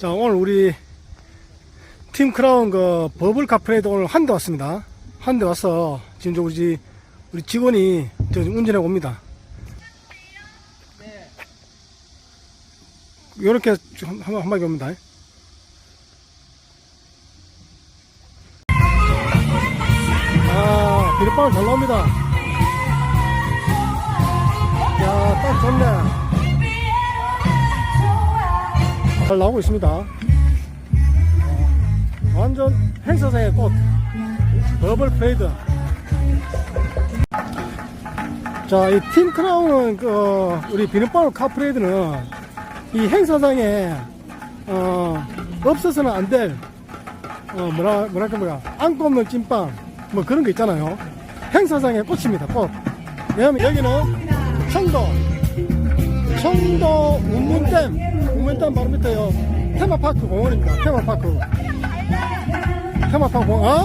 자, 오늘 우리 팀 크라운 그 버블 카프레이드 오늘 한 대 왔습니다. 한 대 와서 지금 저 우리, 우리 직원이 저 운전해 옵니다. 요렇게 한, 한, 한 마리 옵니다. 아, 비눗방울 잘 나옵니다. 잘 나오고 있습니다. 어, 완전 행사장의 꽃. 더블 프레이드. 자, 이 팀 크라운은, 그, 우리 비눗방울 카프레이드는 이 행사장에, 어, 없어서는 안 될, 어, 뭐라, 뭐랄까, 뭐야, 안고 없는 찐빵, 뭐 그런 거 있잖아요. 행사장의 꽃입니다, 꽃. 왜냐면 여기는 청도, 청도 운문댐, 운문댐 바로 밑에요. 테마파크 공원입니다. 테마파크. 테마파크 공원, 어?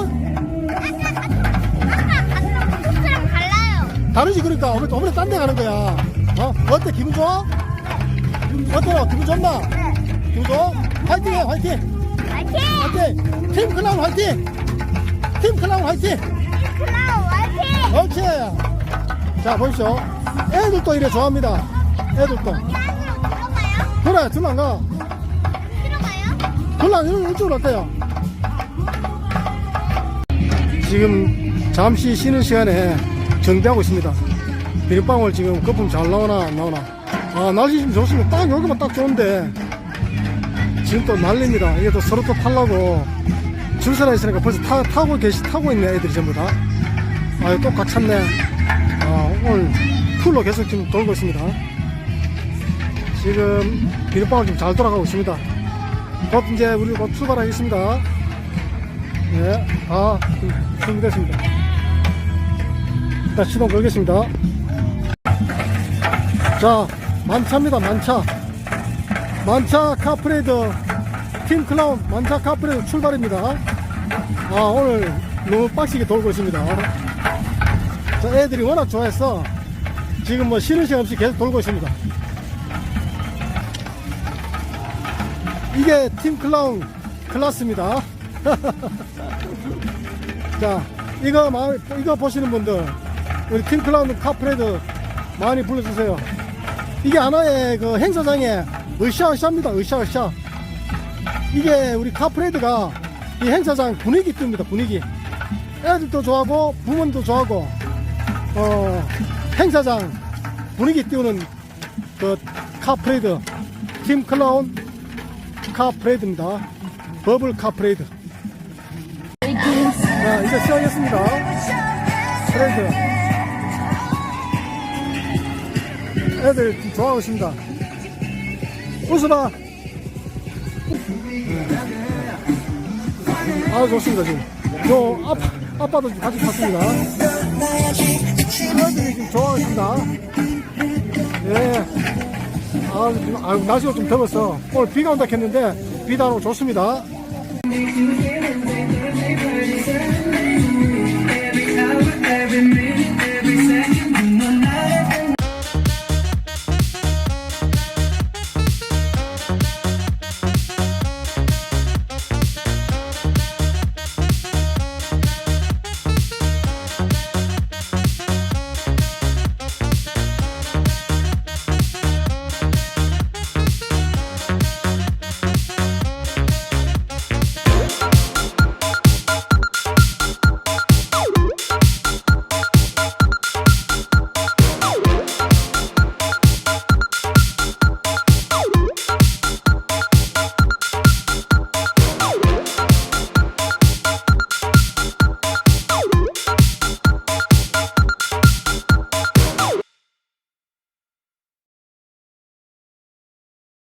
코스랑 달라요. 다르지, 그러니까. 오늘, 오늘 딴데 가는 거야. 어? 어때, 기분 좋아? 어때요? 기분 좋나? 기분 좋아? 화이팅 해, 화이팅! 화이팅! 화이팅! 팀 클라운 화이팅! 팀 클라운 화이팅! 클라우 화이팅! 오케이! 자, 보십시오. 애들도 이래 좋아합니다. 애들도. 그래, 둘러 안 가. 들어가요? 별로 안 이쪽으로 갈게요. 지금 잠시 쉬는 시간에 정비하고 있습니다. 비눗방울 지금 거품 잘 나오나 안 나오나. 아 날씨 지금 좋습니다. 딱 여기만 딱 좋은데 지금 또 난립니다. 이게 또 서로 또 타려고 줄 서라 있으니까 벌써 타, 타고 계시 타고 있네 애들이 전부 다. 아유 또 꽉 찼네. 아 오늘 풀로 계속 지금 돌고 있습니다. 지금 비눗방울 지금 잘 돌아가고 있습니다. 곧 이제 우리 곧 출발하겠습니다. 네, 다 준비됐습니다. 일단 시동 걸겠습니다. 자, 만차입니다, 만차. 만차 카프레이드, 팀 클라운 만차 카프레이드 출발입니다. 아, 오늘 너무 빡시게 돌고 있습니다. 자, 애들이 워낙 좋아해서 지금 뭐 쉬는 시간 없이 계속 돌고 있습니다. 이게 팀 클라운 클라스입니다. 자, 이거 마, 이거 보시는 분들, 우리 팀 클라운 카프레드 많이 불러주세요. 이게 하나의 그 행사장에 으쌰으쌰입니다. 으쌰으쌰. 이게 우리 카프레드가 이 행사장 분위기 뜹니다. 분위기. 애들도 좋아하고 부모님도 좋아하고 어, 행사장 분위기 띄우는 그 카프레드 팀 클라운 카 프레이드입니다. 버블 카 프레이드. 자, 이제 시작했습니다. 프레이드. 애들 좋아하고 있습니다. 웃어봐. 네. 아주 좋습니다, 지금. 요, 아빠, 아빠도 같이 탔습니다. 애들이 지금 좋아하고 있습니다. 예. 아, 아유, 날씨가 좀 더웠어. 오늘 비가 온다 했는데, 비도 안 오고 좋습니다.